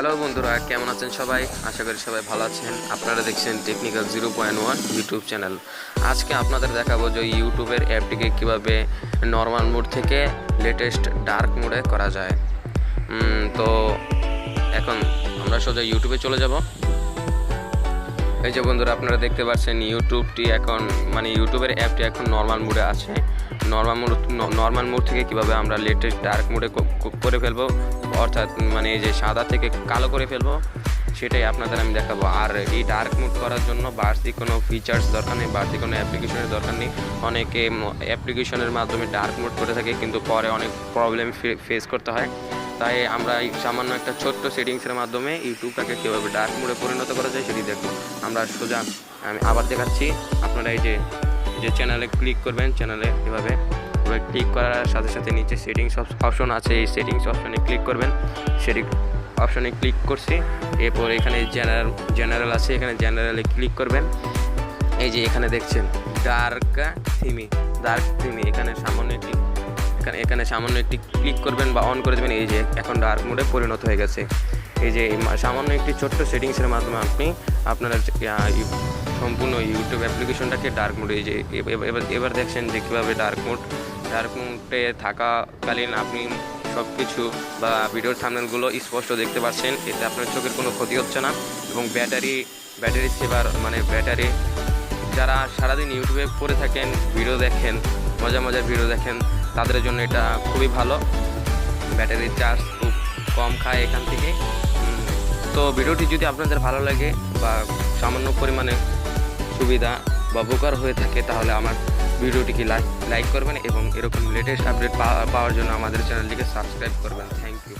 Hello বন্ধুরা, কেমন আছেন সবাই? আশা করি সবাই ভালো আছেন। আপনারা দেখছেন technical zero point one YouTube channel আজকে আপনাদের দেখাবো যে ইউটিউবের অ্যাপটিকে কীভাবে নর্মাল মোড থেকে লেটেস্ট ডার্ক মোডে করা যায়। তো এখন আমরা সোজা ইউটিউবে চলে যাব। এই যে বন্ধুরা, আপনারা দেখতে পাচ্ছেন ইউটিউবটি এখন মানে ইউটিউবের অ্যাপটি এখন নর্মাল মোডে আছে। নর্মাল মোড নর্মাল মোড থেকে কীভাবে আমরা লেটেস্ট ডার্ক মোডে করে ফেলব? অর্থাৎ মানে যে সাদা থেকে কালো করে ফেলব, সেটাই আপনাদের আমি দেখাবো। আর এই ডার্ক মোড করার জন্য বাড়তি কোনো ফিচার্স দরকার নেই, বাড়তি কোনো অ্যাপ্লিকেশনের দরকার নেই। অনেকে অ্যাপ্লিকেশনের মাধ্যমে ডার্ক মোড করে থাকে, কিন্তু পরে অনেক প্রবলেম ফেস করতে হয়। তাই আমরা এই সামান্য একটা ছোট্ট সেটিংসের মাধ্যমে ইউটিউবটাকে কীভাবে ডার্ক মোডে পরিণত করা যায় সেটি দেখব। আমরা সোজা, আমি আবার দেখাচ্ছি। আপনারা এই যে যে চ্যানেলে ক্লিক করবেন চ্যানেলে এভাবে এবার ক্লিক করার সাথে সাথে নিচে সেটিংস অপশন আছে, এই সেটিংস অপশনে ক্লিক করবেন। সেটি অপশনে ক্লিক করছি, এরপর এখানে জেনারেল জেনারেল আছে, এখানে জেনারেলে ক্লিক করবেন। এই যে এখানে দেখছেন ডার্ক থিমি ডার্ক থিমি এখানে সামান্য একটি, এখানে এখানে সামান্য একটি ক্লিক করবেন বা অন করে দেবেন। এই যে এখন ডার্ক মোডে পরিণত হয়ে গেছে। এই যে সামান্য একটি ছোট্ট সেটিংসের মাধ্যমে আপনি আপনার সম্পূর্ণ ইউটিউব অ্যাপ্লিকেশনটাকে ডার্ক মোডে এই যে এবার এবার দেখছেন যে কীভাবে ডার্ক মোড মোডে থাকাকালীন আপনি সব কিছু বা ভিডিওর থামনেলগুলো স্পষ্ট দেখতে পাচ্ছেন, এতে আপনার চোখের কোনো ক্ষতি হচ্ছে না এবং ব্যাটারি ব্যাটারি সেভার মানে ব্যাটারি, যারা সারাদিন ইউটিউবে পড়ে থাকেন, ভিডিও দেখেন মজা মজার ভিডিও দেখেন, তাদের জন্য এটা খুবই ভালো। ব্যাটারির চার্জ খুব কম খায় এখান থেকে। তো ভিডিওটি যদি আপনাদের ভালো লাগে বা সামান্য পরিমাণে সুবিধা বা উপকার হয়ে থাকে, তাহলে আমার ভিডিওটিকে লাইক লাইক করবেন এবং এরকম লেটেস্ট আপডেট পাওয়ার জন্য আমাদের চ্যানেলটিকে সাবস্ক্রাইব করবেন। Thank you